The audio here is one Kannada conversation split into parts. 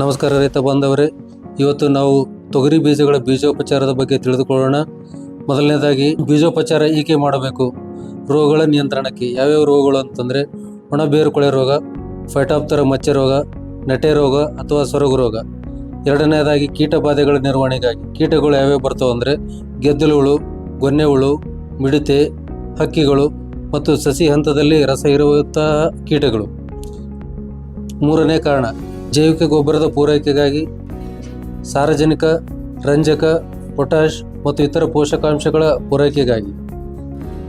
ನಮಸ್ಕಾರ ರೈತ ಬಾಂಧವರೇ. ಇವತ್ತು ನಾವು ತೊಗರಿ ಬೀಜಗಳ ಬೀಜೋಪಚಾರದ ಬಗ್ಗೆ ತಿಳಿದುಕೊಳ್ಳೋಣ. ಮೊದಲನೇದಾಗಿ ಬೀಜೋಪಚಾರ ಈಕೆ ಮಾಡಬೇಕು. ರೋಗಗಳ ನಿಯಂತ್ರಣಕ್ಕೆ ಯಾವ್ಯಾವ ರೋಗಗಳು ಅಂತಂದರೆ ಒಣ ಬೇರುಕೊಳೆ ರೋಗ, ಫೈಟಾಪ್ತರ ಮಚ್ಚೆ ರೋಗ, ನಟೆ ರೋಗ ಅಥವಾ ಸೊರಗು ರೋಗ. ಎರಡನೇದಾಗಿ ಕೀಟ ಬಾಧೆಗಳ ನಿರ್ವಹಣೆಗಾಗಿ ಕೀಟಗಳು ಯಾವ್ಯಾವ ಬರ್ತವೆ ಅಂದರೆ ಗೆದ್ದಲುಗಳು ಗೊನ್ನೆ ಹುಳು ಮಿಡತೆ, ಹಕ್ಕಿಗಳು ಮತ್ತು ಸಸಿ ಹಂತದಲ್ಲಿ ರಸ ಇರುವಂತಹ ಕೀಟಗಳು. ಮೂರನೇ ಕಾರಣ ಜೈವಿಕ ಗೊಬ್ಬರದ ಪೂರೈಕೆಗಾಗಿ ಸಾರ್ವಜನಿಕ ರಂಜಕ, ಪೊಟ್ಯಾಷ್ ಮತ್ತು ಇತರ ಪೋಷಕಾಂಶಗಳ ಪೂರೈಕೆಗಾಗಿ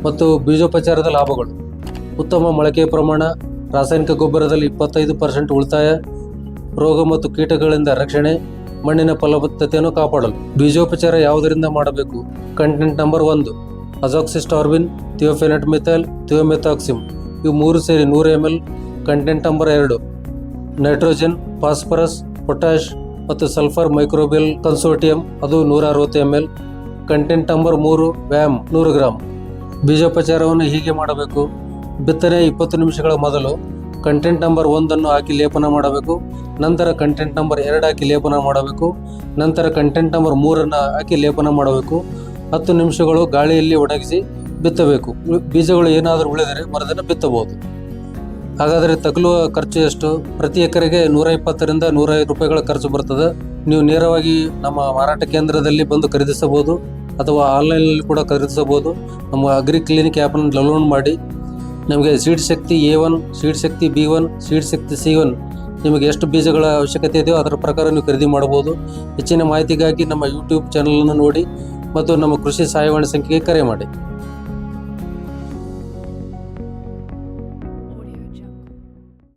ಮತ್ತು ಬೀಜೋಪಚಾರದ ಲಾಭಗಳು. ಉತ್ತಮ ಮೊಳಕೆ ಪ್ರಮಾಣ, ರಾಸಾಯನಿಕ ಗೊಬ್ಬರದಲ್ಲಿ ಇಪ್ಪತ್ತೈದು ಪರ್ಸೆಂಟ್ ಉಳಿತಾಯ, ರೋಗ ಮತ್ತು ಕೀಟಗಳಿಂದ ರಕ್ಷಣೆ, ಮಣ್ಣಿನ ಫಲವತ್ತತೆಯನ್ನು ಕಾಪಾಡಲು. ಬೀಜೋಪಚಾರ ಯಾವುದರಿಂದ ಮಾಡಬೇಕು? ಕಂಟೆಂಟ್ ನಂಬರ್ ಒಂದು, ಅಜಾಕ್ಸಿಸ್ಟಾರ್ಬಿನ್, ಥಿಯೋಫೆನೆಟ್ ಮಿಥೈಲ್, ಥಿಯೋಮೆಥಾಕ್ಸಿಮ್. ಇವು ಮೂರು ಸೇರಿ ನೂರು ಎಂ ಎಲ್ ಕಂಟೆಂಟ್ ನಂಬರ್ ಎರಡು. ನೈಟ್ರೋಜನ್, ಫಾಸ್ಫರಸ್ ಪೊಟ್ಯಾಶ್ ಮತ್ತು ಸಲ್ಫರ್ ಮೈಕ್ರೋಬಿಯಲ್ ಕನ್ಸೋರ್ಟಿಯಂ, ಅದು ನೂರ ಅರವತ್ತು ಎಂ ಎಲ್. ಕಂಟೆಂಟ್ ನಂಬರ್ ಮೂರು ವ್ಯಾಮ್ ನೂರು ಗ್ರಾಮ್ ಬೀಜೋಪಚಾರವನ್ನು ಹೀಗೆ ಮಾಡಬೇಕು. ಬಿತ್ತನೆ ಇಪ್ಪತ್ತು ನಿಮಿಷಗಳ ಮೊದಲು ಕಂಟೆಂಟ್ ನಂಬರ್ ಒಂದನ್ನು ಹಾಕಿ ಲೇಪನ ಮಾಡಬೇಕು. ನಂತರ ಕಂಟೆಂಟ್ ನಂಬರ್ ಎರಡು ಹಾಕಿ ಲೇಪನ ಮಾಡಬೇಕು. ನಂತರ ಕಂಟೆಂಟ್ ನಂಬರ್ ಮೂರನ್ನು ಹಾಕಿ ಲೇಪನ ಮಾಡಬೇಕು. ಹತ್ತು ನಿಮಿಷಗಳು ಗಾಳಿಯಲ್ಲಿ ಒಣಗಿಸಿ ಬಿತ್ತಬೇಕು. ಬೀಜಗಳು ಏನಾದರೂ ಉಳಿದರೆ ಮರದನ್ನು ಬಿತ್ತಬಹುದು. ಹಾಗಾದರೆ ತಗಲುವ ಖರ್ಚು ಎಷ್ಟು? ಪ್ರತಿ ಎಕರೆಗೆ ನೂರ ಇಪ್ಪತ್ತರಿಂದ ನೂರೈದು ರೂಪಾಯಿಗಳ ಖರ್ಚು ಬರ್ತದೆ. ನೀವು ನೇರವಾಗಿ ನಮ್ಮ ಮಾರಾಟ ಕೇಂದ್ರದಲ್ಲಿ ಬಂದು ಖರೀದಿಸಬಹುದು ಅಥವಾ ಆನ್ಲೈನಲ್ಲಿ ಕೂಡ ಖರೀದಿಸಬಹುದು. ನಮ್ಮ ಅಗ್ರಿ ಕ್ಲಿನಿಕ್ ಆ್ಯಪನ್ನು ಡೌನ್ಲೋಡ್ ಮಾಡಿ. ನಿಮಗೆ seed Shakti A one, seed Shakti B one, seed Shakti C one ನಿಮಗೆ ಎಷ್ಟು ಬೀಜಗಳ ಅವಶ್ಯಕತೆ ಇದೆಯೋ ಅದರ ಪ್ರಕಾರ ನೀವು ಖರೀದಿ ಮಾಡಬಹುದು. ಹೆಚ್ಚಿನ ಮಾಹಿತಿಗಾಗಿ ನಮ್ಮ ಯೂಟ್ಯೂಬ್ ಚಾನಲನ್ನು ನೋಡಿ ಮತ್ತು ನಮ್ಮ ಕೃಷಿ ಸಹಾಯವಾಣಿ ಸಂಖ್ಯೆಗೆ ಕರೆ ಮಾಡಿ.